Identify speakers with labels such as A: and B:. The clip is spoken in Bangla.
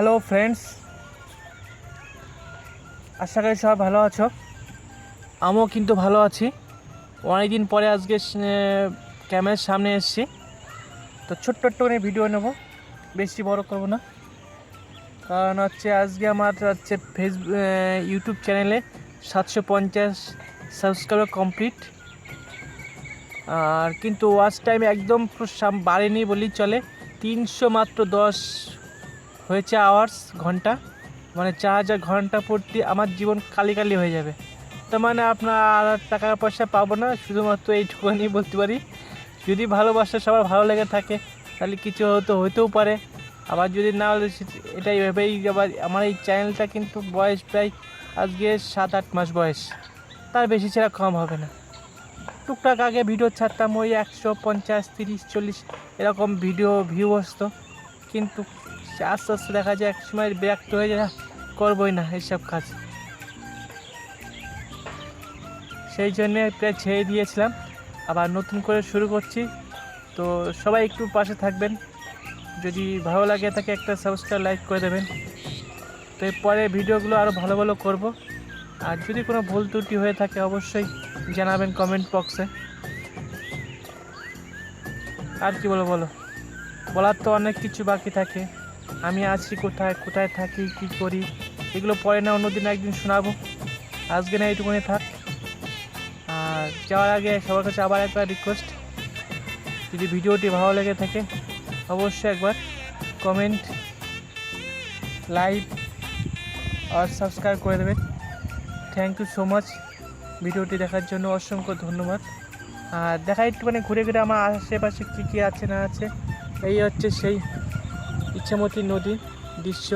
A: হ্যালো ফ্রেন্ডস আশা করি সবাই ভালো আছো। আমিও কিন্তু ভালো আছি। অনেকদিন পরে আজকে ক্যামেরার সামনে এসেছি। তো ছোট্ট করে ভিডিও নেব। বেশি বড় করব না। কারণ হচ্ছে আজকে আমার হচ্ছে ফেসবুক ইউটিউব চ্যানেলে সাতশো পঞ্চাশ সাবস্ক্রাইবার কমপ্লিট আর কিন্তু ওয়াচ টাইম একদম বাড়েনি বললেই চলে। তিনশো মাত্র দশ হয়েছে আওয়ার্স ঘণ্টা। মানে চার হাজার ঘণ্টা প্রতি আমার জীবন কালি কালি হয়ে যাবে। তার মানে আপনার আর টাকা পয়সা পাবো না, শুধুমাত্র এইটুকুনি বলতে পারি। যদি ভালোবাসা সবার ভালো লেগে থাকে, তাহলে কিছু হয়তো হইতেও পারে। আবার যদি না হলে এটা এটাই ভেবেই আবার আমার এই চ্যানেলটা কিন্তু বয়স প্রায় আজকে সাত, আট মাস বয়স। তার বেশি ছাড়া কম হবে না। টুকটাক আগে ভিডিও ছাড়তাম, ওই একশো পঞ্চাশ, তিরিশ, চল্লিশ, এরকম ভিডিও ভিউ আসতো। কিন্তু আস্তে আস্তে দেখা যায় এক সময় ব্যক্ত হয়ে যায় "আহ, করবোই না এইসব কাজ। সেই জন্যে প্রায় ছেড়ে দিয়েছিলাম আবার নতুন করে শুরু করছি। তো সবাই একটু পাশে থাকবেন যদি ভালো লাগে তাকে একটা সাবস্ক্রাইব লাইক করে দেবেন। তো এরপরে ভিডিওগুলো আরও ভালো ভালো করব। আর যদি কোনো ভুল ত্রুটি হয়ে থাকে অবশ্যই জানাবেন কমেন্ট বক্সে আর কি বলো বলো? বলার তো অনেক কিছু বাকি থাকে। আমি আছি কোথায় কোথায় থাকি, কি করি, এগুলো পরে না অন্যদিন একদিন শোনাবো। আজকে না এইটুকুনি থাক। আর যাওয়ার আগে সবার কাছে আবার একবার রিকোয়েস্ট যদি ভিডিওটি ভালো লেগে থাকে, অবশ্যই একবার কমেন্ট লাইক আর সাবস্ক্রাইব করে দেবেন। থ্যাংক ইউ সো মাচ ভিডিওটি দেখার জন্য অসংখ্য ধন্যবাদ। আর দেখা একটুখানি ঘুরে ঘুরে আমার আশেপাশে কী কী আছে না আছে এই হচ্ছে সেই ইচ্ছামতি নদী দৃশ্য।